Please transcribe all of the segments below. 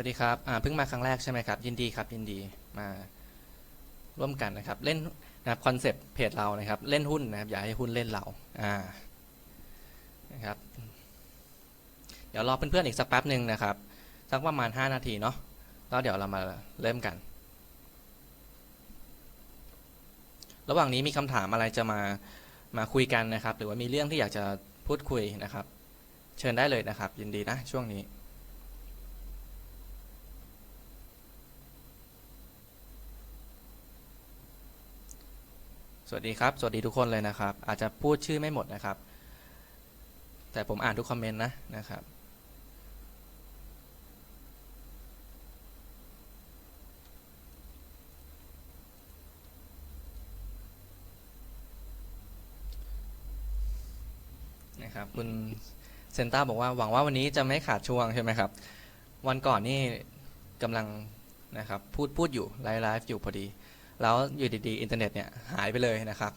วัสดีครับเพิ่งมาครั้งแรกใช่ไหมครับ ยินดีครับ ยินดีมาร่วมกันนะครับ เล่นนะครับคอนเซปต์เพจเรานะครับ เล่นหุ้นนะครับอย่าให้หุ้นเล่นเราอ่านะครับ เดี๋ยวรอเพื่อนๆอีกสักแป๊บหนึ่งนะครับ สักประมาณ 5 นาทีเนาะแล้วเดี๋ยวเรามาเริ่มกัน ระหว่างนี้มีคำถามอะไรจะมามาคุยกันนะครับ หรือว่ามีเรื่องที่อยากจะพูดคุยนะครับ เชิญได้เลยนะครับ ยินดีนะช่วงนี้ สวัสดีครับ สวัสดีทุกคนเลยนะครับ อาจจะพูดชื่อไม่หมดนะครับ แต่ผมอ่านทุกคอมเมนต์นะนะครับ นะครับ คุณเซนต้าบอกว่าหวังว่าวันนี้จะไม่ขาดช่วงใช่ไหมครับ วันก่อนนี่กำลังนะครับ พูดพูดอยู่ไลฟ์ไลฟ์อยู่พอดี แล้วอยู่ดีๆอินเทอร์เน็ตเนี่ยหายไปเลยนะครับ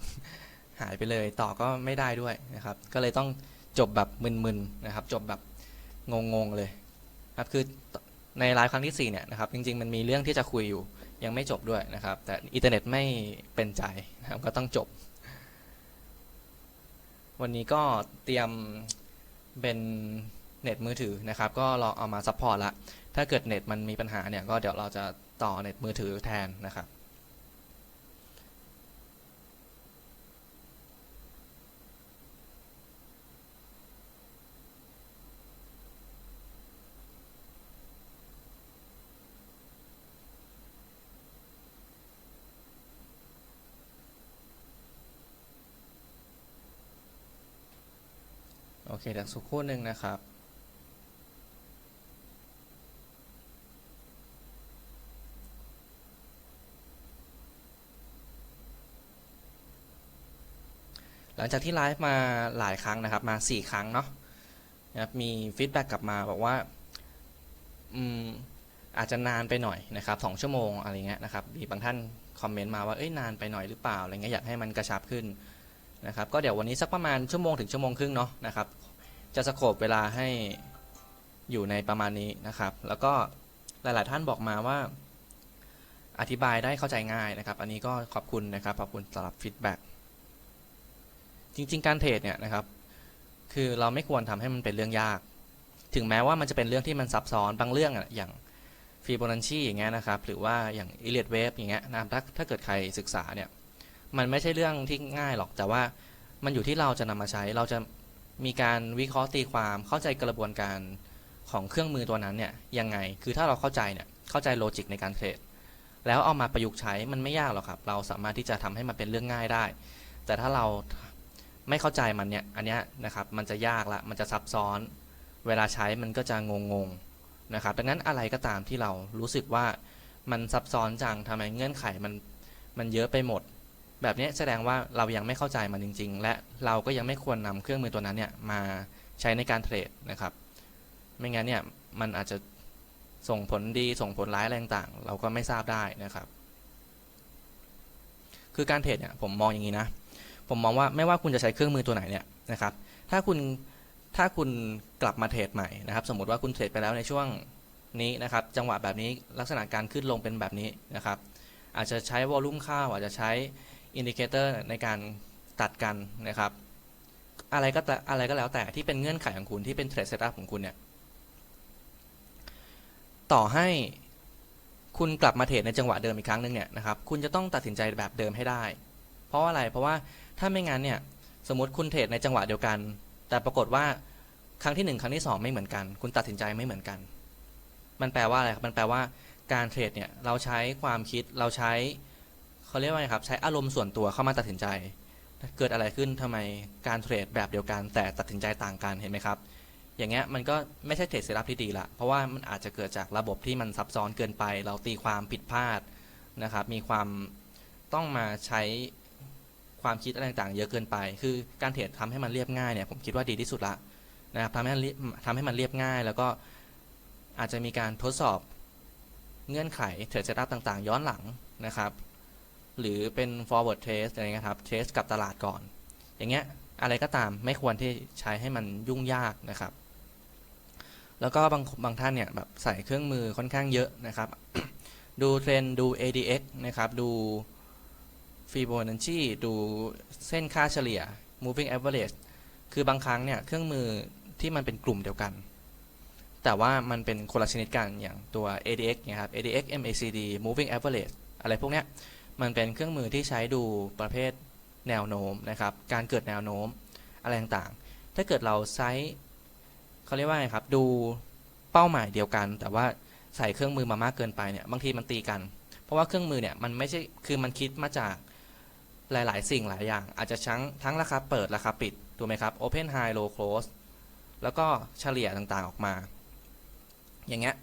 หายไปเลยต่อก็ไม่ได้ด้วยนะครับ ก็เลยต้องจบแบบมึนๆนะครับ จบแบบงงๆเลยครับคือในไลฟ์ครั้งที่4เนี่ยนะครับจริงๆมันมีเรื่องที่จะคุยอยู่ยังไม่จบด้วยนะครับ แต่อินเทอร์เน็ตไม่เป็นใจนะครับก็ต้องจบ วันนี้ก็เตรียมเป็นเน็ตมือถือนะครับ ก็ลอเอามาซัพพอร์ตละถ้าเกิดเน็ตมันมีปัญหาเนี่ยก็เดี๋ยวเราจะต่อเน็ตมือถือแทนนะครับ เคเดี๋ยวสักครู่หนึ่งนะครับหลังจากที่ไลฟ์มาหลายครั้งนะครับ มา 4 ครั้งเนาะนะครับมีฟีดแบ็กกลับมาบอกว่าอืมอาจจะนานไปหน่อยนะครับสองชั่วโมงอะไรเงี้ยนะครับมีบางท่านคอมเมนต์มาว่าเอ้ยนานไปหน่อยหรือเปล่าอะไรเงี้ยอยากให้มันกระชับขึ้นนะครับ ก็เดี๋ยววันนี้สักประมาณชั่วโมงถึงชั่วโมงครึ่งเนาะนะครับ จะสโคบเวลาให้อยู่ในประมาณนี้นะครับ แล้วก็หลาย ๆ ท่านบอกมาว่า อธิบายได้เข้าใจง่ายนะครับ อันนี้ก็ขอบคุณนะครับ ขอบคุณสำหรับฟีดแบ็กจริง ๆ การเทรดเนี่ยนะครับ คือเราไม่ควรทำให้มันเป็นเรื่องยาก ถึงแม้ว่ามันจะเป็นเรื่องที่มันซับซ้อนบางเรื่องอย่างฟีโบนัชชีอย่างเงี้ยนะครับ หรือว่าอย่างอิเลียดเวฟอย่างเงี้ยนะครับถ้าถ้าเกิดใครศึกษาเนี่ย มันไม่ใช่เรื่องที่ง่ายหรอก แต่ว่ามันอยู่ที่เราจะนำมาใช้ เราจะ มีการวิเคราะห์ตีความเข้าใจกระบวนการของเครื่องมือตัวนั้นเนี่ยยังไง คือถ้าเราเข้าใจเนี่ยเข้าใจโลจิกในการเทรดแล้วเอามาประยุกต์ใช้มันไม่ยากหรอกครับ เราสามารถที่จะทำให้มันเป็นเรื่องง่ายได้ แต่ถ้าเราไม่เข้าใจมันเนี่ยอันนี้นะครับมันจะยากละมันจะซับซ้อน เวลาใช้มันก็จะงงงๆนะครับดังนั้นอะไรก็ตามที่เรารู้สึกว่ามันซับซ้อนจังทำไมเงื่อนไขมันมันเยอะไปหมด แบบนี้แสดงว่าเรายังไม่เข้าใจมันจริง ๆ และเราก็ยังไม่ควรนำเครื่องมือตัวนั้นเนี่ยมาใช้ในการเทรดนะครับ ไม่งั้นเนี่ยมันอาจจะส่งผลดีส่งผลร้ายอะไรต่างๆ เราก็ไม่ทราบได้นะครับ คือการเทรดเนี่ยผมมองอย่างนี้นะ ผมมองว่าไม่ว่าคุณจะใช้เครื่องมือตัวไหนเนี่ยนะครับ ถ้าคุณถ้าคุณกลับมาเทรดใหม่นะครับ สมมติว่าคุณเทรดไปแล้วในช่วงนี้นะครับ จังหวะแบบนี้ลักษณะการขึ้นลงเป็นแบบนี้นะครับ อาจจะใช้วอลลุ่มข้าวอาจจะใช้ อินดิเคเตอร์ในการตัดกันนะครับ อะไรก็อะไรก็แล้วแต่ที่เป็นเงื่อนไขของคุณที่เป็นเทรดเซตอัพของคุณเนี่ย ต่อให้คุณกลับมาเทรดในจังหวะเดิมอีกครั้งหนึ่งเนี่ยนะครับ คุณจะต้องตัดสินใจแบบเดิมให้ได้ เพราะว่าอะไรเพราะว่าถ้าไม่งั้นเนี่ยสมมติคุณเทรดในจังหวะเดียวกัน แต่ปรากฏว่าครั้งที่หนึ่งครั้งที่สองไม่เหมือนกัน คุณตัดสินใจไม่เหมือนกัน มันแปลว่าอะไรครับมันแปลว่าการเทรดเนี่ยเราใช้ความคิดเราใช้ เขาเรียกว่าไงครับใช้อารมณ์ส่วนตัวเข้ามาตัดสินใจ เกิดอะไรขึ้นทำไมการเทรดแบบเดียวกันแต่ตัดสินใจต่างกันเห็นไหมครับ อย่างเงี้ยมันก็ไม่ใช่เทรดเซตัพที่ดีละเพราะว่ามันอาจจะเกิดจากระบบที่มันซับซ้อนเกินไป เราตีความผิดพลาดนะครับ มีความต้องมาใช้ความคิดอะไรต่างๆ เยอะเกินไป คือการเทรดทำให้มันเรียบง่ายเนี่ยผมคิดว่าดีที่สุดละนะครับทำให้มันทำให้มันเรียบง่าย แล้วก็อาจจะมีการทดสอบเงื่อนไขเทรดเซตอัพต่างๆ ย้อนหลังนะครับ หรือเป็น forward test อะไรเงี้ยครับ test กับตลาดก่อน อย่างเงี้ยอะไรก็ตามไม่ควรที่ใช้ให้มันยุ่งยากนะครับ แล้วก็บางบางท่านเนี่ยแบบใส่เครื่องมือค่อนข้างเยอะนะครับ ดูเทรนด์ดู ADX นะครับ ดู Fibonacci ดูเส้นค่าเฉลี่ย moving average คือบางครั้งเนี่ยเครื่องมือที่มันเป็นกลุ่มเดียวกัน แต่ว่ามันเป็นคนละชนิดกันอย่างตัว ADX เนะครับ ADX MACD moving average อะไรพวกเนี้ย มันเป็นเครื่องมือที่ใช้ดูประเภทแนวโน้มนะครับ การเกิดแนวโน้มอะไรต่างๆ ถ้าเกิดเราใช้เขาเรียกว่าไงครับ ดูเป้าหมายเดียวกัน แต่ว่าใส่เครื่องมือมามากเกินไปเนี่ย บางทีมันตีกัน เพราะว่าเครื่องมือเนี่ยมันไม่ใช่ คือมันคิดมาจากหลายๆ สิ่งหลายอย่าง อาจจะทั้งทั้งราคาเปิดราคาปิด ถูกไหมครับ Open High Low Close แล้วก็เฉลี่ยต่างๆออกมา อย่างเงี้ย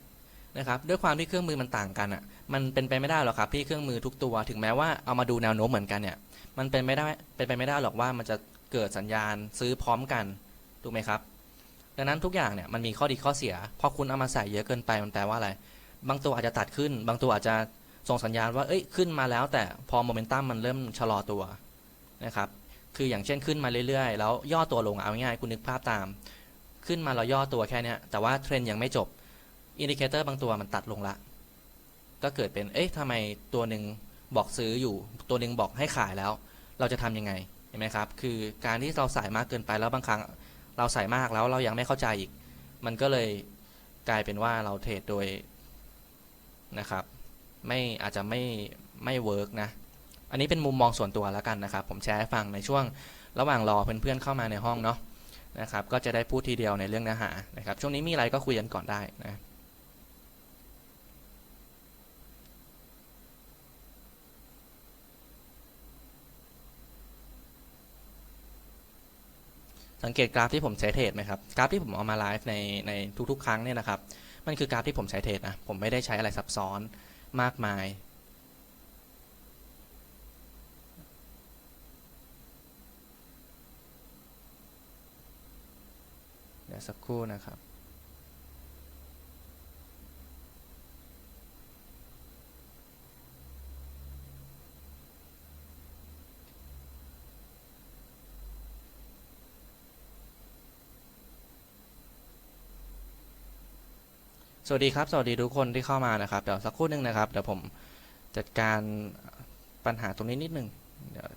นะครับด้วยความที่เครื่องมือมันต่างกันอะมันเป็นไปไม่ได้หรอกครับที่เครื่องมือทุกตัว ถึงแม้ว่าเอามาดูแนวโน้มเหมือนกันเนี่ยมันเป็นไม่ได้เป็นไปไม่ได้หรอกว่ามันจะเกิดสัญญาณซื้อพร้อมกันถูกไหมครับดังนั้นทุกอย่างเนี่ยมันมีข้อดีข้อเสีย พอคุณเอามาใส่เยอะเกินไปมันแปลว่าอะไร บางตัวอาจจะตัดขึ้น บางตัวอาจจะส่งสัญญาณว่าเอ้ยขึ้นมาแล้ว แต่พอโมเมนตัมมันเริ่มชะลอตัวนะครับคืออย่างเช่นขึ้นมาเรื่อยๆ แล้วย่อตัวลงเอาง่ายๆคุณนึกภาพตาม ขึ้นมาเราย่อตัวแค่นี้แต่ว่าเทรนยังไม่จบ อินดิเคเตอร์บางตัวมันตัดลงละ ก็เกิดเป็น เอ๊ะทำไมตัวหนึ่งบอกซื้ออยู่ ตัวหนึ่งบอกให้ขายแล้ว เราจะทำยังไง เห็นไหมครับ คือการที่เราใส่มากเกินไปแล้วบางครั้งเราใส่มากแล้วเรายังไม่เข้าใจอีก มันก็เลยกลายเป็นว่าเราเทรดโดยนะครับ ไม่อาจจะไม่ไม่เวิร์กนะ อันนี้เป็นมุมมองส่วนตัวแล้วกันนะครับ ผมแชร์ให้ฟังในช่วงระหว่างรอเพื่อนๆเข้ามาในห้องเนาะนะครับ ก็จะได้พูดทีเดียวในเรื่องเนื้อหานะครับ ช่วงนี้มีอะไรก็คุยกันก่อนได้นะ สังเกตกราฟที่ผมใช้เทรดไหมครับกราฟที่ผมเอามาไลฟ์ในในทุกๆ ครั้งเนี่ยนะครับมันคือกราฟที่ผมใช้เทรดนะผมไม่ได้ใช้อะไรซับซ้อนมากมายเดี๋ยวสักครู่นะครับ สวัสดีครับ สวัสดีทุกคนที่เข้ามานะครับ เดี๋ยวสักครู่นึงนะครับ เดี๋ยวผมจัดการปัญหาตรงนี้นิดนึงเดี๋ยว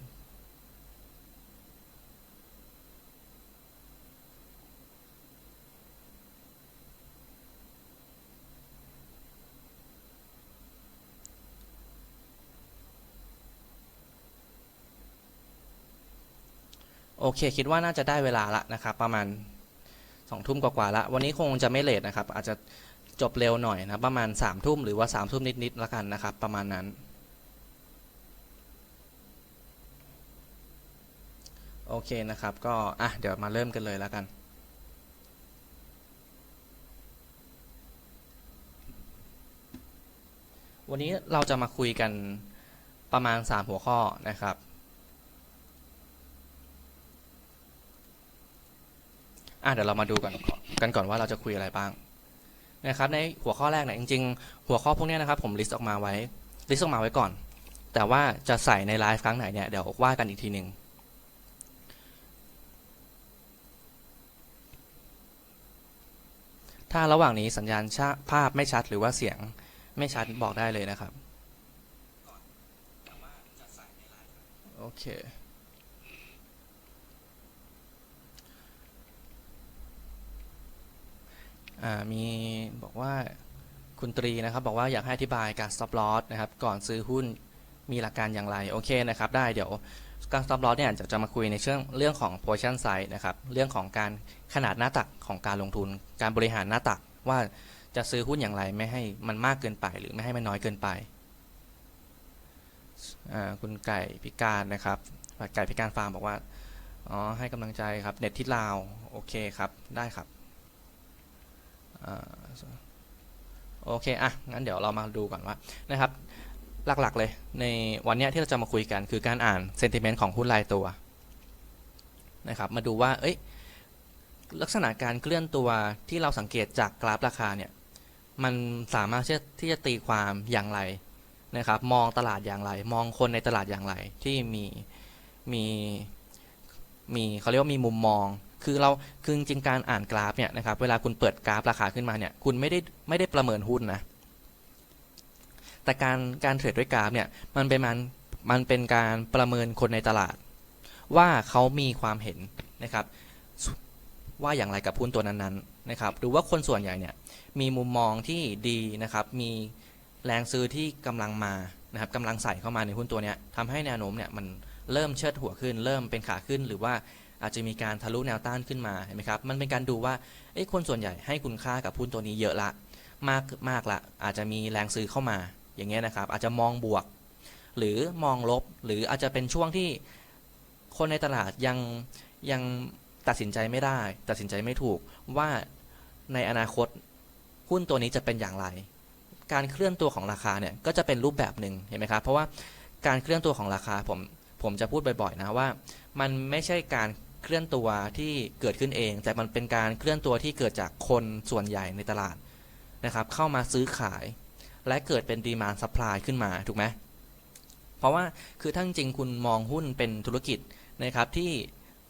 โอเค คิดว่าน่าจะได้เวลาละนะครับ ประมาณสองทุ่มกว่าๆละ วันนี้คงจะไม่เลทนะครับ อาจจะ จบเร็วหน่อยนะประมาณสามทุ่มหรือว่าสามทุ่มนิดๆแล้วกันนะครับ ประมาณนั้น โอเคนะครับก็อะเดี๋ยวมาเริ่มกันเลยแล้วกันวันนี้เราจะมาคุยกันประมาณ 3 หัวข้อนะครับ อะเดี๋ยวเรามาดูกันกันก่อนว่าเราจะคุยอะไรบ้าง นะครับในหัวข้อแรกเนี่ยจริงๆ หัวข้อพวกนี้นะครับผมลิสต์ออกมาไว้ลิสต์ออกมาไว้ก่อน แต่ว่าจะใส่ในไลฟ์ครั้งไหนเนี่ยเดี๋ยวว่ากันอีกทีหนึ่งถ้าระหว่างนี้สัญญาณชาภาพไม่ชัดหรือว่าเสียงไม่ชัดบอกได้เลยนะครับ โอเค อ่า มีบอกว่าคุณตรีนะครับ บอกว่าอยากให้อธิบายการ stop loss นะครับ ก่อนซื้อหุ้นมีหลักการอย่างไร โอเคนะครับ ได้เดี๋ยวการ stop loss เนี่ยจะจะมาคุยในเรื่องเรื่องของ position size นะครับ เรื่องของการขนาดหน้าตักของการลงทุน การบริหารหน้าตักว่าจะซื้อหุ้นอย่างไรไม่ให้มันมากเกินไป หรือไม่ให้มันน้อยเกินไป คุณไก่พิการนะครับ ไก่พิการฟาร์มบอกว่า อ๋อ ให้กำลังใจครับ เน็ตที่ลาว โอเคครับ ได้ครับ โอเค อะ งั้นเดี๋ยวเรามาดูก่อนว่านะครับ หลักๆเลยในวันนี้ที่เราจะมาคุยกันคือการอ่านเซนติเมนต์ของหุ้นรายตัวนะครับ มาดูว่า เอ้ย ลักษณะการเคลื่อนตัวที่เราสังเกตจากกราฟราคาเนี่ย มันสามารถที่จะตีความอย่างไรนะครับ มองตลาดอย่างไร มองคนในตลาดอย่างไรที่มี มี มีเขาเรียกว่ามีมุมมอง คือเราคือจริงๆการอ่านกราฟเนี่ยนะครับเวลาคุณเปิดกราฟราคาขึ้นมาเนี่ยคุณไม่ได้ไม่ได้ประเมินหุ้นนะแต่การการเทรดด้วยกราฟเนี่ยมันเป็นมันมันเป็นการประเมินคนในตลาด ว่าเขามีความเห็นนะครับ ว่าอย่างไรกับหุ้นตัวนั้นๆนะครับหรือว่าคนส่วนใหญ่เนี่ยมีมุมมองที่ดีนะครับ มีแรงซื้อที่กำลังมานะครับกำลังใส่เข้ามาในหุ้นตัวเนี้ยทำให้แนวโน้มเนี่ยมันเริ่มเชิดหัวขึ้น เริ่มเป็นขาขึ้นหรือว่า อาจจะมีการทะลุแนวต้านขึ้นมาเห็นไหมครับมันเป็นการดูว่าเอ้คนส่วนใหญ่ให้คุณค่ากับหุ้นตัวนี้เยอะละมากมากละอาจจะมีแรงซื้อเข้ามาอย่างเงี้ยนะครับ อาจจะมองบวก หรือมองลบหรืออาจจะเป็นช่วงที่คนในตลาดยังยังตัดสินใจไม่ได้ ตัดสินใจไม่ถูกว่าในอนาคตหุ้นตัวนี้จะเป็นอย่างไร การเคลื่อนตัวของราคาเนี่ยก็จะเป็นรูปแบบหนึ่งเห็นไหมครับ เพราะว่าการเคลื่อนตัวของราคาผมผมจะพูดบ่อยๆนะว่า มันไม่ใช่การ เคลื่อนตัวที่เกิดขึ้นเอง แต่มันเป็นการเคลื่อนตัวที่เกิดจากคนส่วนใหญ่ในตลาดนะครับ เข้ามาซื้อขาย และเกิดเป็นดีมานซัพพลายขึ้นมาถูกไหมเพราะว่าคือถ้าจริงคุณมองหุ้นเป็นธุรกิจนะครับที่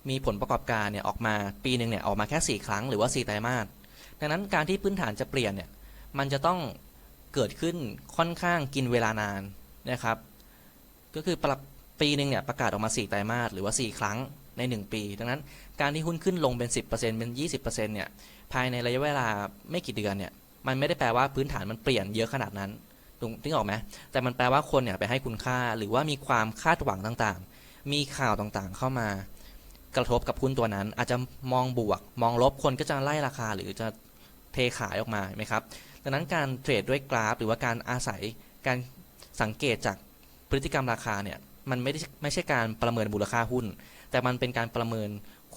มีผลประกอบการเนี่ยออกมาปีหนึ่งเนี่ยออกมาแค่ 4 ครั้งหรือว่า 4 ไตรมาสดังนั้นการที่พื้นฐานจะเปลี่ยนเนี่ยมันจะต้องเกิดขึ้นค่อนข้างกินเวลานานนะครับ ก็คือประปีหนึ่งเนี่ยประกาศออกมา 4 ไตรมาสหรือว่า 4 ครั้ง ใน 1 ปี ดังนั้นการที่หุ้นขึ้นลงเป็น 10%เป็น 20%เนี่ยภายในระยะเวลาไม่กี่เดือนเนี่ยมันไม่ได้แปลว่าพื้นฐานมันเปลี่ยนเยอะขนาดนั้นถูกที่ออกไหมแต่มันแปลว่าคนเนี่ยไปให้คุณค่าหรือว่ามีความคาดหวังต่างๆ มีข่าวต่างๆเข้ามากระทบกับหุ้นตัวนั้น อาจจะมองบวก มองลบคนก็จะไล่ราคาหรือจะเทขายออกมาไหมครับดังนั้นการเทรดด้วยกราฟ หรือว่าการอาศัยการสังเกตจากพฤติกรรมราคาเนี่ยมันไม่ได้ไม่ใช่การประเมินมูลค่าหุ้น แต่มันเป็นการประเมิน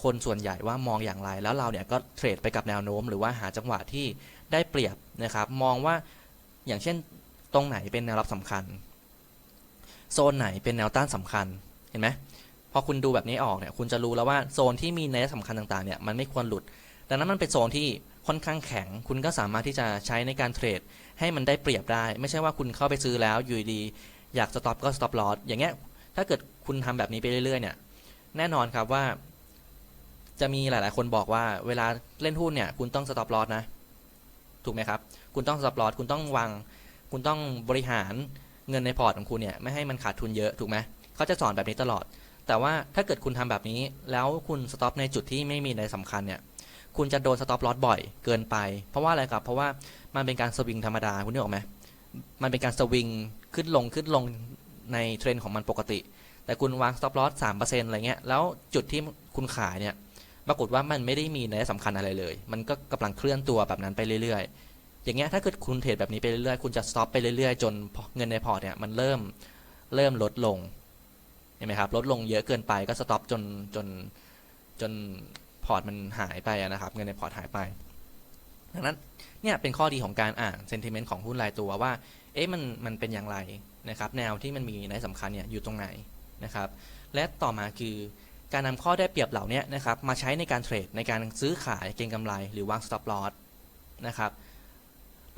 คนส่วนใหญ่ว่ามองอย่างไร แล้วเราเนี่ยก็เทรดไปกับแนวโน้ม หรือว่าหาจังหวะที่ได้เปรียบนะครับ มองว่าอย่างเช่นตรงไหนเป็นแนวรับสำคัญ โซนไหนเป็นแนวต้านสำคัญเห็นไหมพอคุณดูแบบนี้ออกเนี่ยคุณจะรู้แล้วว่าโซนที่มีนัยสำคัญต่างๆเนี่ยมันไม่ควรหลุด ดังนั้นมันเป็นโซนที่ค่อนข้างแข็ง คุณก็สามารถที่จะใช้ในการเทรดให้มันได้เปรียบได้ ไม่ใช่ว่าคุณเข้าไปซื้อแล้วอยู่ดี อยากสต็อปก็สต็อปลอสอย่างเงี้ยถ้าเกิดคุณทำแบบนี้ไปเรื่อยๆเนี่ย แน่นอนครับว่า จะมีหลาย ๆ คนบอกว่าเวลาเล่นหุ้นเนี่ย คุณต้องสต็อปลอสนะ ถูกไหมครับ คุณต้องสต็อปลอสคุณต้องวาง คุณต้องบริหารเงินในพอร์ตของคุณเนี่ยไม่ให้มันขาดทุนเยอะถูกไหมเขาจะสอนแบบนี้ตลอด แต่ว่าถ้าเกิดคุณทำแบบนี้ แล้วคุณสต็อปในจุดที่ไม่มีในสำคัญเนี่ยคุณจะโดนสต็อปลอสบ่อยเกินไป เพราะว่าอะไรครับ เพราะว่ามันเป็นการสวิงธรรมดาคุณนึกออกไหมมันเป็นการสวิงขึ้นลงขึ้นลงในเทรนของมันปกติ แต่คุณวางสต็อปลอสสามเปอร์เซ็นต์อะไรเงี้ยแล้วจุดที่คุณขายเนี่ยปรากฏว่ามันไม่ได้มีในสำคัญอะไรเลย มันก็กำลังเคลื่อนตัวแบบนั้นไปเรื่อยๆ อย่างเงี้ยถ้าเกิดคุณเทรดแบบนี้ไปเรื่อยๆ คุณจะสต็อปไปเรื่อยๆ จนเงินในพอร์ตเนี่ยมันเริ่มเริ่มลดลงเห็นไหมครับลดลงเยอะเกินไปก็สต็อปจนจนจนพอร์ตมันหายไปนะครับ เงินในพอร์ตหายไป ดังนั้นเนี่ยเป็นข้อดีของการอ่านเซนติเมนต์ของหุ้นรายตัวว่า เอ๊ะมันมันเป็นอย่างไรนะครับ แนวที่มันมีในสำคัญเนี่ยอยู่ตรงไหน นะครับ และต่อมาคือการนำข้อได้เปรียบเหล่านี้นะครับมาใช้ในการเทรดในการซื้อขายเก็งกำไร หรือวาง stop loss นะครับ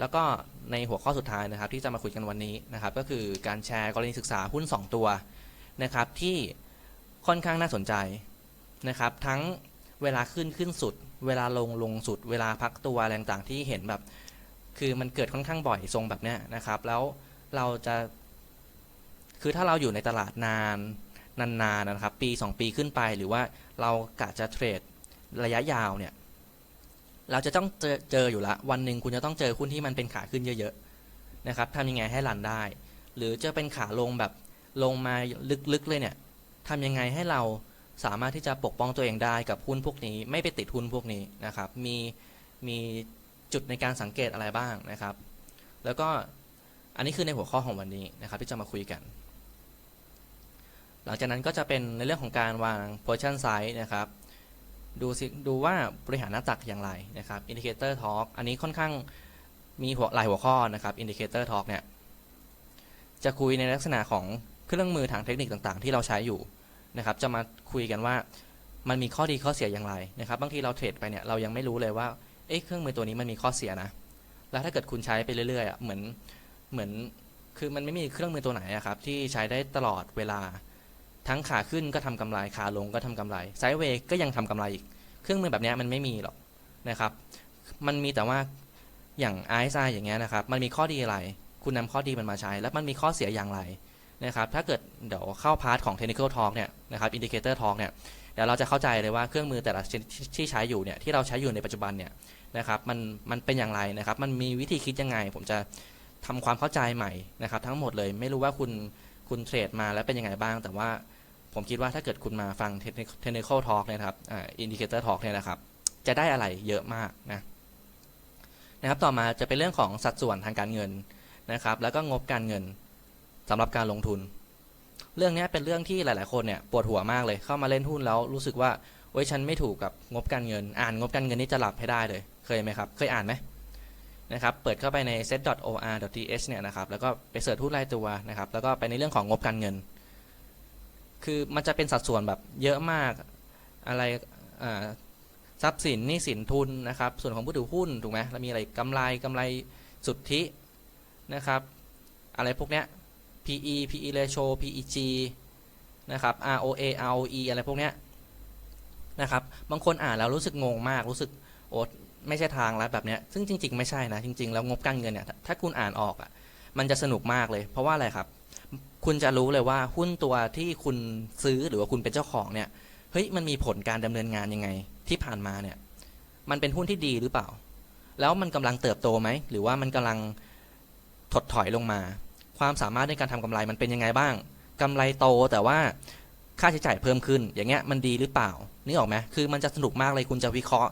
แล้วก็ในหัวข้อสุดท้ายนะครับ ที่จะมาคุยกันวันนี้นะครับ ก็คือการแชร์กรณีศึกษาหุ้น 2 ตัวนะครับ ที่ค่อนข้างน่าสนใจนะครับ ทั้งเวลาขึ้นขึ้นสุด เวลาลงลงสุด เวลาพักตัวอะไรต่างที่เห็นแบบ คือมันเกิดค่อนข้างบ่อยทรงแบบเนี้ยนะครับ แล้วเราจะ คือถ้าเราอยู่ในตลาดนานนานๆนะครับ ปี 2 ปีขึ้นไปหรือว่าเรากะจะเทรดระยะยาวเนี่ย เราจะต้องเจอเจออยู่ละ วันหนึ่งคุณจะต้องเจอหุ้นที่มันเป็นขาขึ้นเยอะๆนะครับทำยังไงให้รันได้ หรือจะเป็นขาลงแบบลงมาลึกๆเลยเนี่ยทำยังไงให้เราสามารถที่จะปกป้องตัวเองได้กับหุ้นพวกนี้ ไม่ไปติดหุ้นพวกนี้นะครับ มีมีจุดในการสังเกตอะไรบ้างนะครับ แล้วก็อันนี้คือในหัวข้อของวันนี้นะครับ ที่จะมาคุยกัน หลังจากนั้นก็จะเป็นในเรื่องของการวาง position size นะครับ ดูสิดูว่าบริหารหน้าตักอย่างไรนะครับ indicator talk อันนี้ค่อนข้างมีหัวหลายหัวข้อนะครับ indicator talk เนี่ย จะคุยในลักษณะของเครื่องมือทางเทคนิคต่างๆ ที่เราใช้อยู่นะครับ จะมาคุยกันว่ามันมีข้อดีข้อเสียอย่างไรนะครับ บางทีเราเทรดไปเนี่ยเรายังไม่รู้เลยว่า เอ๊ะเครื่องมือตัวนี้มันมีข้อเสียนะ แล้วถ้าเกิดคุณใช้ไปเรื่อยๆอะเหมือน เหมือน คือมันไม่มีเครื่องมือตัวไหนอะครับที่ใช้ได้ตลอดเวลา ทั้งขาขึ้นก็ทำกำไรขาลงก็ทำกำไรไซด์เวย์ก็ยังทำกำไรอีก เครื่องมือแบบนี้มันไม่มีหรอกนะครับ มันมีแต่ว่าอย่าง RSI อย่างเงี้ยนะครับ มันมีข้อดีอะไร คุณนำข้อดีมันมาใช้ แล้วมันมีข้อเสียอย่างไรนะครับ ถ้าเกิดเดี๋ยวเข้าพาร์ทของ technical talk เนี่ยนะครับ indicator talk เนี่ยเดี๋ยวเราจะเข้าใจเลยว่าเครื่องมือแต่ละชนิดที่ใช้อยู่เนี่ยที่เราใช้อยู่ในปัจจุบันเนี่ยนะครับมันมันเป็นอย่างไรนะครับ มันมีวิธีคิดยังไง ผมจะทำความเข้าใจใหม่นะครับ ทั้งหมดเลยไม่รู้ว่าคุณคุณเทรดมาแล้วเป็นยังไงบ้าง แต่ว่า ผมคิดว่าถ้าเกิดคุณมาฟัง technical technical talk เนี่ยนะครับอ่า indicator talk เนี่ยนะครับ จะได้อะไรเยอะมากนะนะครับต่อมาจะเป็นเรื่องของสัดส่วนทางการเงินนะครับ แล้วก็งบการเงินสำหรับการลงทุน เรื่องนี้เป็นเรื่องที่หลาย ๆ คนเนี่ยปวดหัวมากเลยเข้ามาเล่นหุ้นแล้วรู้สึกว่าโอ้ยฉันไม่ถูกกับงบการเงิน อ่านงบการเงินนี่จะหลับให้ได้เลยเคยไหมครับ เคยอ่านไหมนะครับเปิดเข้าไปใน set.or.th เนี่ยนะครับแล้วก็ไปเสิร์ชหุ้นรายตัวนะครับแล้วก็ไปในเรื่องของงบการเงิน คือมันจะเป็นสัดส่วนแบบเยอะมากอะไรทรัพย์สินหนี้สินทุนนะครับ ส่วนของผู้ถือหุ้นถูกไหมแล้วมีอะไรกำไรกำไรสุทธินะครับ อะไรพวกเนี้ย PE PE ratio PEG นะครับ ROA ROE อะไรพวกเนี้ยนะครับ บางคนอ่านแล้วรู้สึกงงมากรู้สึกโอ๊ตไม่ใช่ทางแล้วแบบเนี้ยซึ่งจริง ๆ ไม่ใช่นะ จริง ๆ แล้วงบการเงินเนี่ยถ้าคุณอ่านออกอะมันจะสนุกมากเลย เพราะว่าอะไรครับ คุณจะรู้เลยว่าหุ้นตัวที่คุณซื้อหรือว่าคุณเป็นเจ้าของเนี่ยเฮ้ยมันมีผลการดำเนินงานยังไง ที่ผ่านมาเนี่ย มันเป็นหุ้นที่ดีหรือเปล่า แล้วมันกำลังเติบโตไหมหรือว่ามันกำลังถดถอยลงมา ความสามารถในการทำกำไรมันเป็นยังไงบ้างกำไรโตแต่ว่าค่าใช้จ่ายเพิ่มขึ้น อย่างเงี้ยมันดีหรือเปล่านี่ออกไหมคือมันจะสนุกมากเลยคุณจะวิเคราะห์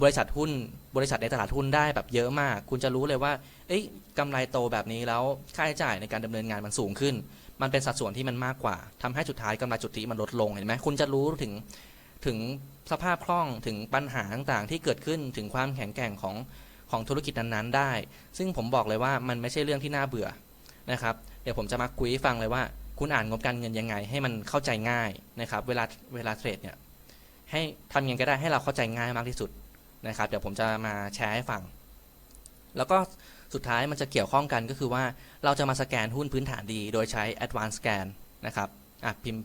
บริษัทหุ้นบริษัทในตลาดหุ้นได้แบบเยอะมาก คุณจะรู้เลยว่า เอ้ยกำไรโตแบบนี้แล้วค่าใช้จ่ายในการดำเนินงานมันสูงขึ้น มันเป็นสัดส่วนที่มันมากกว่าทำให้สุดท้ายกำไรจุดที่มันลดลงเห็นไหมคุณจะรู้ถึงถึงสภาพคล่องถึงปัญหาต่างๆ ที่เกิดขึ้นถึงความแข็งแกร่งของของธุรกิจนั้นๆ ได้ ซึ่งผมบอกเลยว่ามันไม่ใช่เรื่องที่น่าเบื่อนะครับเดี๋ยวผมจะมาคุยให้ฟังเลยว่า คุณอ่านงบการเงินยังไง ให้มันเข้าใจง่ายนะครับเวลาเวลาเทรดเนี่ยให้ทำยังไงก็ได้ให้เราเข้าใจง่ายมากที่สุด นะครับ เดี๋ยวผมจะมาแชร์ให้ฟัง แล้วก็สุดท้ายมันจะเกี่ยวข้องกันก็คือว่าเราจะมาสแกนหุ้นพื้นฐานดี โดยใช้ advanced scan นะครับ อะ พิมพ์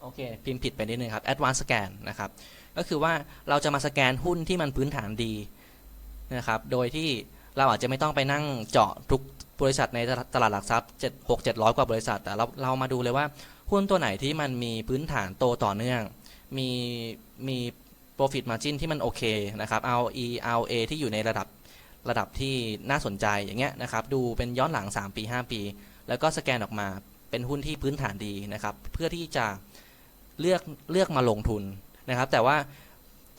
โอเค พิมพ์ผิดไปนิดนึงครับ advanced scan นะครับ ก็คือว่าเราจะมาสแกนหุ้นที่มันพื้นฐานดีนะครับ โดยที่เราอาจจะไม่ต้องไปนั่งเจาะทุกบริษัทในตลาดหลักทรัพย์7 6 700 กว่าบริษัท แต่เราเรามาดูเลยว่า หุ้นตัวไหนที่มันมีพื้นฐานโตต่อเนื่อง มีมี profit margin ที่มันโอเคนะครับ ROE ROA ที่อยู่ในระดับระดับที่น่าสนใจอย่างเงี้ยนะครับ ดูเป็นย้อนหลัง 3 ปี 5 ปี แล้วก็สแกนออกมาเป็นหุ้นที่พื้นฐานดีนะครับ เพื่อที่จะเลือกเลือกมาลงทุนนะครับ แต่ว่า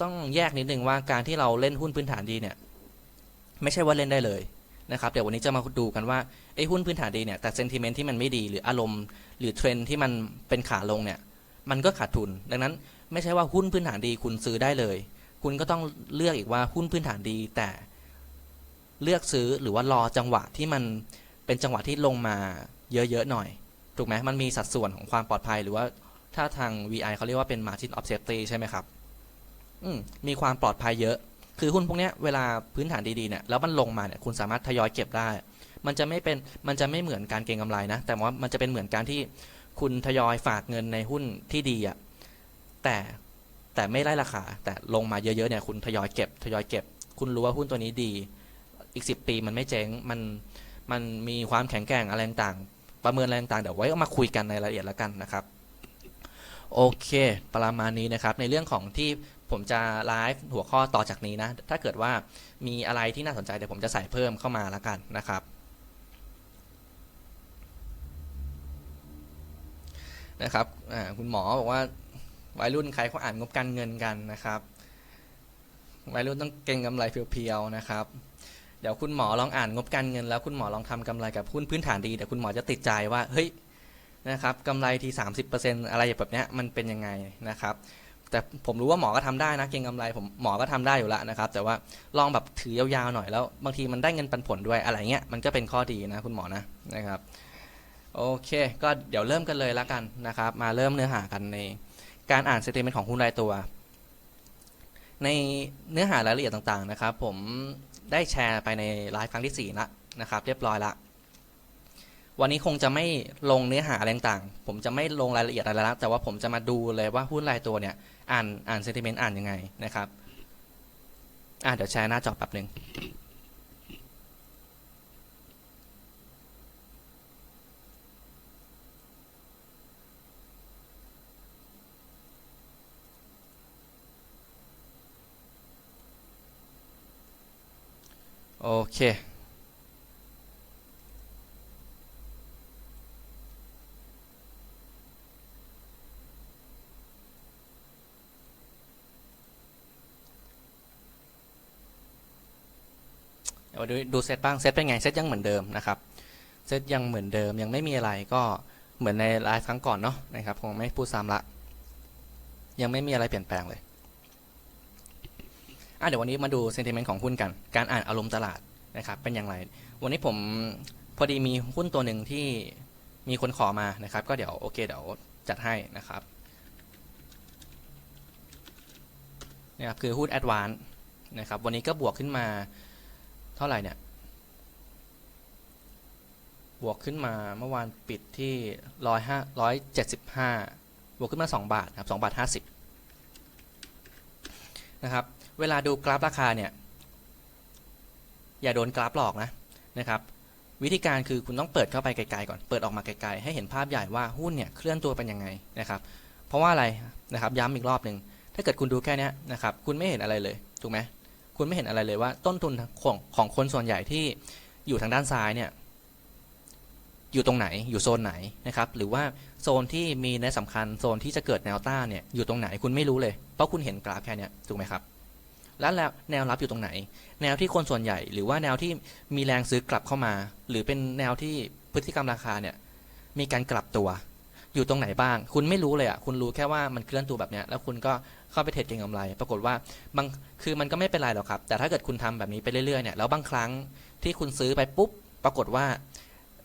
ต้องแยกนิดนึงว่าการที่เราเล่นหุ้นพื้นฐานดีเนี่ย ไม่ใช่ว่าเล่นได้เลย นะครับเดี๋ยววันนี้จะมาดูกันว่าไอ้หุ้นพื้นฐานดีเนี่ยแต่เซนติเมนต์ที่มันไม่ดีหรืออารมณ์ หรือเทรนที่มันเป็นขาลงเนี่ยมันก็ขาดทุน ดังนั้นไม่ใช่ว่าหุ้นพื้นฐานดีคุณซื้อได้เลย คุณก็ต้องเลือกอีกว่าหุ้นพื้นฐานดี แต่เลือกซื้อหรือว่ารอจังหวะที่มันเป็นจังหวะที่ลงมาเยอะๆหน่อย ถูกไหมมันมีสัดส่วนของความปลอดภัยหรือว่าถ้าทาง VI เขาเรียกว่าเป็น margin of safety ใช่ไหมครับ อืมมีความปลอดภัยเยอะ คือหุ้นพวกนี้เวลาพื้นฐานดีๆเนี่ยแล้วมันลงมาเนี่ยคุณสามารถทยอยเก็บได้ มันจะไม่เป็นมันจะไม่เหมือนการเก็งกำไรนะ แต่ว่ามันจะเป็นเหมือนการที่คุณทยอยฝากเงินในหุ้นที่ดีอะแต่แต่ไม่ไล่ราคา แต่ลงมาเยอะๆเนี่ยคุณทยอยเก็บ ทยอยเก็บ คุณรู้ว่าหุ้นตัวนี้ดี อีกสิปีมันไม่เจ๊งมันมันมีความแข็งแกร่งอะไรต่างๆ ประเมินอะไรต่างๆเดี๋ยวไว้เอามาคุยกันในรายละเอียดแล้วกันนะครับ โอเค ประมาณนี้นะครับ ในเรื่องของที่ ผมจะไลฟ์หัวข้อต่อจากนี้นะ ถ้าเกิดว่ามีอะไรที่น่าสนใจเดี๋ยวผมจะใส่เพิ่มเข้ามาแล้วกันนะครับนะครับคุณหมอบอกว่าวัยรุ่นใครเขาอ่านงบการเงินกันนะครับวัยรุ่นต้องเก่งกำไรเพียวๆนะครับ เดี๋ยวคุณหมอลองอ่านงบการเงิน แล้วคุณหมอลองทำกำไรกับหุ้นพื้นฐานดีเดี๋ยวคุณหมอจะติดใจว่าเฮ้ยนะครับกำไรที30%อะไรแบบนี้มันเป็นยังไงนะครับ แต่ผมรู้ว่าหมอก็ทำได้นะเก็งกำไรผมหมอก็ทำได้อยู่แล้วนะครับ แต่ว่าลองแบบถือยาวๆหน่อยแล้ว บางทีมันได้เงินปันผลด้วยอะไรเงี้ยมันก็เป็นข้อดีนะคุณหมอนะนะครับโอเค ก็เดี๋ยวเริ่มกันเลยล้วกันนะครับ มาเริ่มเนื้อหากันในการอ่านสเตทเมนต์ของหุ้นรายตัว ในเนื้อหารายละเอียดต่างๆนะครับ ผมได้แชร์ไปในไลฟ์ครั้งที่4ละนะครับ เรียบร้อยละ วันนี้คงจะไม่ลงเนื้อหาอะไรต่างผมจะไม่ลงรายละเอียดอะไรแล้ว แต่ว่าผมจะมาดูเลยว่าหุ้นรายตัวเนี่ย อ่านอ่านเซนติเมนต์อ่านยังไงนะครับ อ่าเดี๋ยวแชร์หน้าจอแป๊บหนึ่งโอเค เดูดูเซตบ้างเซตเป็นไงเซตยังเหมือนเดิมนะครับเซตยังเหมือนเดิมยังไม่มีอะไรก็เหมือนในไลฟ์ครั้งก่อนเนาะนะครับคงไม่พูดซ้ำละยังไม่มีอะไรเปลี่ยนแปลงเลยอะเดี๋ยววันนี้มาดูเซนติเมนต์ของหุ้นกัน การอ่านอารมณ์ตลาดนะครับเป็นอย่างไร วันนี้ผมพอดีมีหุ้นตัวหนึ่งที่มีคนขอมานะครับ ก็เดี๋ยวโอเคเดี๋ยวจัดให้นะครับนะครับคือหุ้น a d v a n c e นะครับวันนี้ก็บวกขึ้นมา เท่าไหร่เนี่ย บวกขึ้นมาเมื่อวานปิดที่ร้อยห้าร้อยเจ็ดสิบห้าบวกขึ้นมาสองบาทครับสบาทห้าสิบนะครับ เวลาดูกราฟราคาเนี่ย อย่าโดนกราฟหลอกนะนะครับ วิธีการคือคุณต้องเปิดเข้าไปไกลๆก่อน เปิดออกมาไกลๆ ให้เห็นภาพใหญ่ว่าหุ้นเนี่ยเคลื่อนตัวเป็นยังไงนะครับ เพราะว่าอะไรนะครับ ย้ำอีกรอบหนึ่ง ถ้าเกิดคุณดูแค่นี้นะครับ คุณไม่เห็นอะไรเลย ถูกไหม คุณไม่เห็นอะไรเลยว่าต้นทุนของของคนส่วนใหญ่ที่อยู่ทางด้านซ้ายเนี่ยอยู่ตรงไหนอยู่โซนไหนนะครับหรือว่าโซนที่มีในสำคัญโซนที่จะเกิดแนวต้านเนี่ยอยู่ตรงไหนคุณไม่รู้เลย เพราะคุณเห็นกราฟแค่นี้ถูกไหมครับแล้วแนวรับอยู่ตรงไหน แนวที่คนส่วนใหญ่ หรือว่าแนวที่มีแรงซื้อกลับเข้ามา หรือเป็นแนวที่พฤติกรรมราคาเนี่ยมีการกลับตัว อยู่ตรงไหนบ้าง คุณไม่รู้เลยอะคุณรู้แค่ว่ามันเคลื่อนตัวแบบเนี้ยแล้วคุณก็ เข้าไปเทรดเก็งกำไร ปรากฏว่าบางคือมันก็ไม่เป็นไรหรอกครับ แต่ถ้าเกิดคุณทำแบบนี้ไปเรื่อยๆเนี่ยแล้วบางครั้งที่คุณซื้อไปปุ๊บ ปรากฏว่า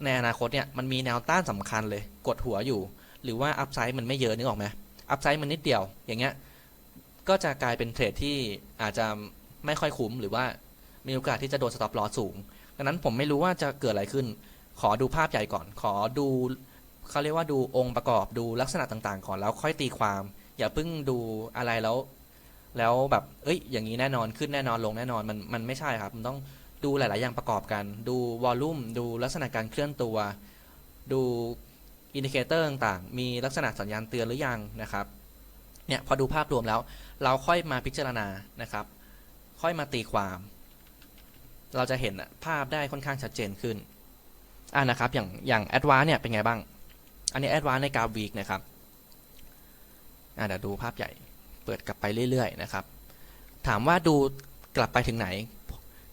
ในอนาคตเนี่ยมันมีแนวต้านสำคัญเลย กดหัวอยู่ หรือว่าอัพไซด์มันไม่เยอะนึกออกไหมอัพไซด์มันนิดเดียว อย่างเงี้ยก็จะกลายเป็นเทรดที่อาจจะไม่ค่อยคุ้มหรือว่ามีโอกาสที่จะโดนสต็อปลอสูง ดังนั้นผมไม่รู้ว่าจะเกิดอะไรขึ้น ขอดูภาพใหญ่ก่อน ขอดูเขาเรียกว่าดูองค์ประกอบดูลักษณะต่างๆ ก่อนแล้วค่อยตีความ อย่าเพิ่งดูอะไรแล้ว แล้วแบบ เอ้ย อย่างนี้แน่นอนขึ้นแน่นอนลงแน่นอนมันมันไม่ใช่ครับ มันต้องดูหลาย ๆ อย่างประกอบกัน ดูวอลลุ่มดูลักษณะการเคลื่อนตัว ดูอินดิเคเตอร์ต่างๆ มีลักษณะสัญญาณเตือนหรือยังนะครับ เนี่ยพอดูภาพรวมแล้ว เราค่อยมาพิจารณานะครับ ค่อยมาตีความ เราจะเห็นภาพได้ค่อนข้างชัดเจนขึ้นอ่านะครับ อย่างอย่างแอดวานเนี่ยเป็นไงบ้าง อันนี้แอดวานในกราฟวีคนะครับ เดี๋ยวดูภาพใหญ่เปิดกลับไปเรื่อยๆนะครับ ถามว่าดูกลับไปถึงไหน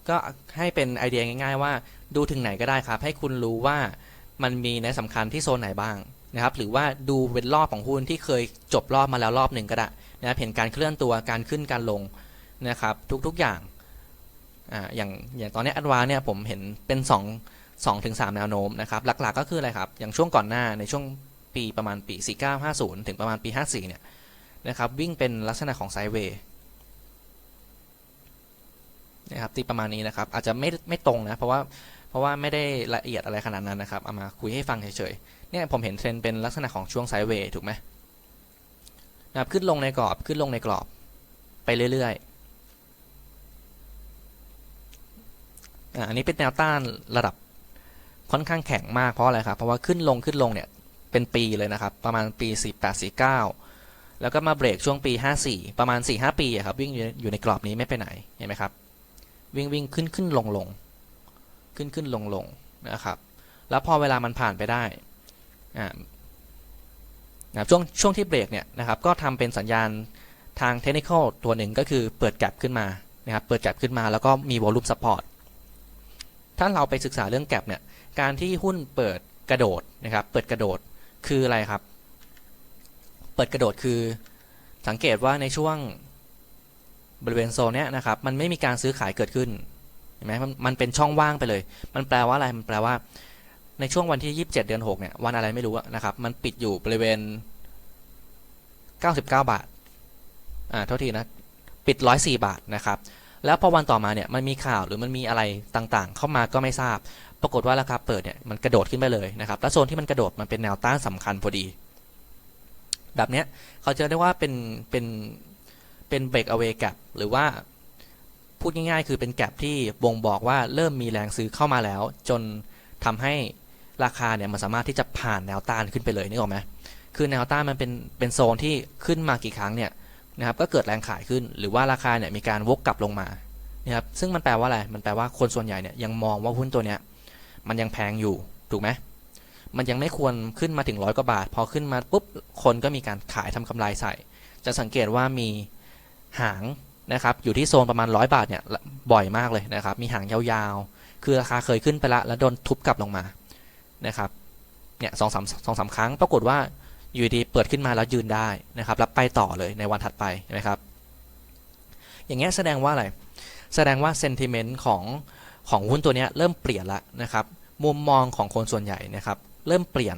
ก็ให้เป็นไอเดียง่าย ๆ ว่าดูถึงไหนก็ได้ครับ ให้คุณรู้ว่ามันมีในสำคัญที่โซนไหนบ้างนะครับ หรือว่าดูเป็นรอบของหุ้นที่เคยจบรอบมาแล้วรอบหนึ่งก็ได้นะครับเห็นการเคลื่อนตัวการขึ้นการลงนะครับ ทุกๆอย่างอ่าอย่างอย่างตอนนี้อัดวาเนี่ยผมเห็นเป็น 2 2ถึง3แนวโน้มนะครับ หลักๆก็คืออะไรครับ อย่างช่วงก่อนหน้าในช่วง ปีประมาณปี 4950 ถึงประมาณปี 54 เนี่ยนะครับวิ่งเป็นลักษณะของไซด์เวย์นะครับตีประมาณนี้นะครับอาจจะไม่ไม่ตรงนะเพราะว่าเพราะว่าไม่ได้ละเอียดอะไรขนาดนั้นนะครับเอามาคุยให้ฟังเฉยๆเนี่ยผมเห็นเทรนเป็นลักษณะของช่วงไซด์เวย์ถูกไหมนะครับขึ้นลงในกรอบขึ้นลงในกรอบไปเรื่อยๆอันนี้เป็นแนวต้านระดับค่อนข้างแข็งมากเพราะอะไรครับเพราะว่าขึ้นลงขึ้นลงเนี่ย เป็นปีเลยนะครับ ประมาณปี 48 49 แล้วก็มาเบรกช่วงปี 54 ประมาณ 4-5 ปีครับวิ่งอยู่ในกรอบนี้ไม่ไปไหนเห็นไหมครับ วิ่งวิ่งขึ้นขึ้นลงลงขึ้นขึ้นลงลงนะครับ แล้วพอเวลามันผ่านไปได้อ่านะช่วงช่วงที่เบรกเนี่ยนะครับก็ทำเป็นสัญญาณทางเทคนิคตัวหนึ่งก็คือเปิดแกลบขึ้นมานะครับเปิดแกลบขึ้นมาแล้วก็มีวอลลุ่มซัพพอร์ตถ้าเราไปศึกษาเรื่องแกลบเนี่ยการที่หุ้นเปิดกระโดดนะครับเปิดกระโดด คืออะไรครับ เปิดกระโดดคือสังเกตว่าในช่วงบริเวณโซนเนี้ยนะครับ มันไม่มีการซื้อขายเกิดขึ้นเห็นไหมมันมันเป็นช่องว่างไปเลย มันแปลว่าอะไร มันแปลว่าในช่วงวันที่ 27 เดือน 6 เนี่ย วันอะไรไม่รู้นะครับ มันปิดอยู่บริเวณ 99 บาท อ่า เท่าทีนะ ปิด 104 บาทนะครับ แล้วพอวันต่อมาเนี่ย มันมีข่าวหรือมันมีอะไรต่างๆ เข้ามาก็ไม่ทราบ ปรากฏว่าราคาเปิดเนี่ยมันกระโดดขึ้นไปเลยนะครับ แล้วโซนที่มันกระโดดมันเป็นแนวต้านสำคัญพอดี แบบเนี้ยเขาจะเรียกว่าเป็นเป็นเป็นเบรกเอา a y แก p หรือว่าพูดง่ายๆ คือเป็นแก p ที่บ่งบอกว่าเริ่มมีแรงซื้อเข้ามาแล้ว จนทำให้ราคาเนี่ยมันสามารถที่จะผ่านแนวต้านขึ้นไปเลยนึกออกไหมคือแนวต้านมันเป็นเป็นโซนที่ขึ้นมากี่ครั้งเนี่ยนะครับก็เกิดแรงขายขึ้น หรือว่าราคาเนี่ยมีการวกกลับลงมานะครับซึ่งมันแปลว่าอะไรมันแปลว่าคนส่วนใหญ่เนี่ยยังมองว่าหุ้นตัวเนี้ย มันยังแพงอยู่ถูกไหมมันยังไม่ควรขึ้นมาถึงร้อยกว่าบาท พอขึ้นมาปุ๊บคนก็มีการขายทำกำไรใส่ จะสังเกตว่ามีหางนะครับอยู่ที่โซนประมาณร้อยบาทเนี่ยบ่อยมากเลยนะครับ มีหางยาวๆ คือราคาเคยขึ้นไปละแล้วโดนทุบกลับลงมานะครับเนี่ยสองสามสองสามครั้ง ปรากฏว่าอยู่ดีเปิดขึ้นมาแล้วยืนได้นะครับแล้วไปต่อเลยในวันถัดไปนะครับ อย่างเงี้ยแสดงว่าอะไร แสดงว่าเซนติเมนต์ของ ของหุ้นตัวนี้เริ่มเปลี่ยนละนะครับ มุมมองของคนส่วนใหญ่นะครับ เริ่มเปลี่ยน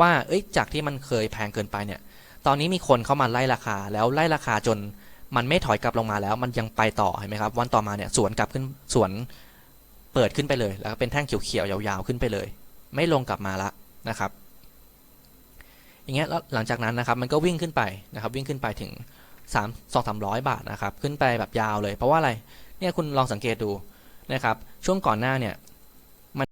ว่าเอ้ยจากที่มันเคยแพงเกินไปเนี่ย ตอนนี้มีคนเข้ามาไล่ราคา แล้วไล่ราคาจนมันไม่ถอยกลับลงมาแล้ว มันยังไปต่อเห็นไหมครับ วันต่อมาเนี่ยสวนกลับขึ้นสวนเปิดขึ้นไปเลย แล้วก็เป็นแท่งเขียวๆยาวๆขึ้นไปเลย ไม่ลงกลับมาละนะครับ อย่างเงี้ยแล้วหลังจากนั้นนะครับ มันก็วิ่งขึ้นไปนะครับ วิ่งขึ้นไปถึงสามสองสามร้อยบาทนะครับ ขึ้นไปแบบยาวเลย เพราะว่าอะไร เนี่ยคุณลองสังเกตดูนะครับช่วงก่อนหน้าเนี่ย